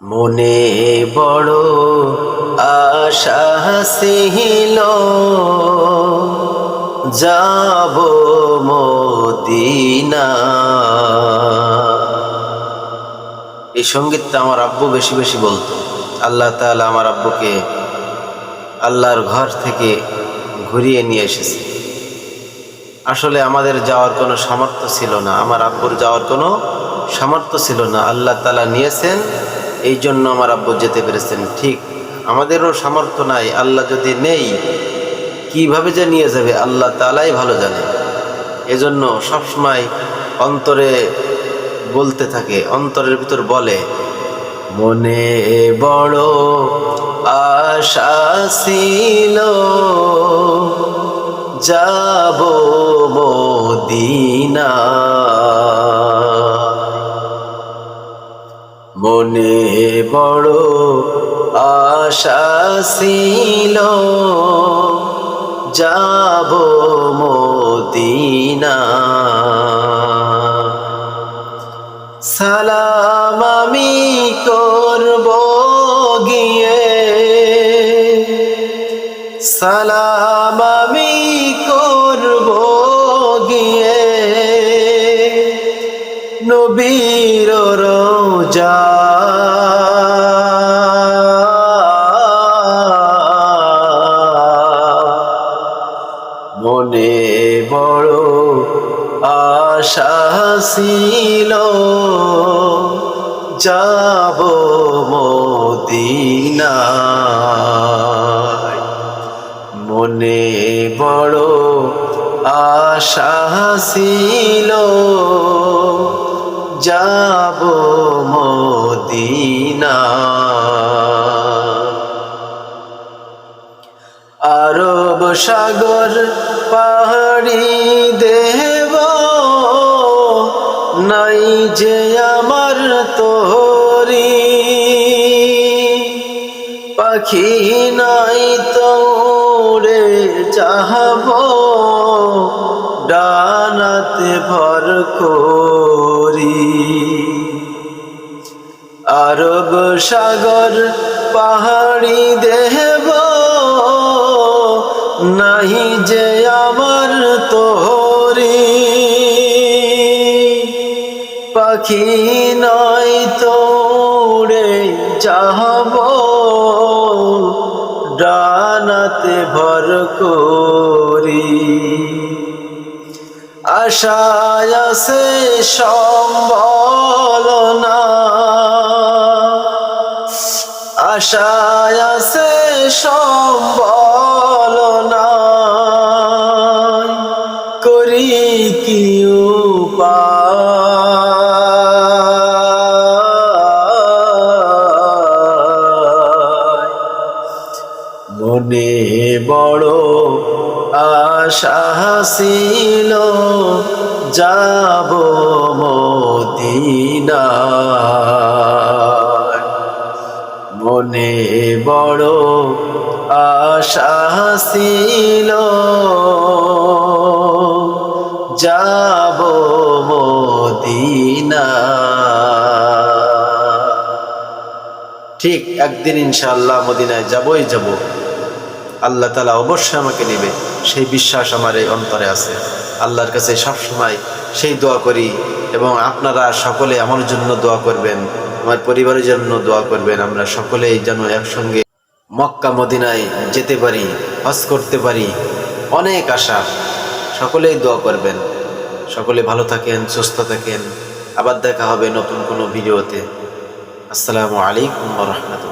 মনে বড় আশা ছিল যাব মদিনা। এই সঙ্গীতটা আমার আব্বু বেশি বেশি বলতো। আল্লাহ তাআলা আমার আব্বুকে আল্লাহর ঘর থেকে ঘুরিয়ে নিয়ে এসেছে। আসলে আমাদের যাওয়ার কোনো সামর্থ্য ছিল না, আমার আব্বুর যাওয়ার কোনো সামর্থ্য ছিল না। আল্লাহ তালা নিয়েছেন এই জন্য আমার আব্বু যেতে পেরেছেন। ঠিক আমাদেরও সামর্থ্য নাই, আল্লাহ যদি নেই, কীভাবে যে নিয়ে যাবে, আল্লাহ তালাই ভালো জানে। এজন্য সবসময় অন্তরে বলতে থাকে, অন্তরের ভিতর বলে, মনে বড় আশা ছিল, যাব মদিনা। মনে বড় আশা যাব মদিনা। সালাম আমি করব গিয়ে। সালাম আমি করব গিয়ে। নবীর রোজা মনে বড় আশা ছিল। যাব মদিনা মনে বড় আশা ছিল। যাব মদিনা আরব সাগর পাহাড়ি দেব, নাই যে আমার তোরি পাখি নাই তোরে চাহব, ডানাতে ভর করি। আরব সাগর পাহাড়ি দেব নাহি যে আমার পাখি নয় তোড়ে যাহব। ডানাতে ভর করি। আশায় আছে সম্বল না। আশায় আছে সম্বল মনে বড় আশা ছিল যাব মদিনা মনে বড় আশা ছিল যাব মদিনা ঠিক একদিন ইনশাআল্লাহ মদিনায় যাবই যাব। আল্লাহ তালা অবশ্যই আমাকে নেবে। সেই বিশ্বাস আমার এই অন্তরে আছে। আল্লাহর কাছে সবসময় সেই দোয়া করি এবং আপনারা সকলে আমার জন্য দোয়া করবেন, আমার পরিবারের জন্য দোয়া করবেন। আমরা সকলেই যেন একসঙ্গে মক্কা, মদিনায় যেতে পারি, হজ করতে পারি। অনেক আশা। সকলেই দোয়া করবেন। সকলে ভালো থাকেন, সুস্থ থাকেন। আবার দেখা হবে নতুন কোনো ভিডিওতে। আসসালামু আলাইকুম রহমতুল্লাহ।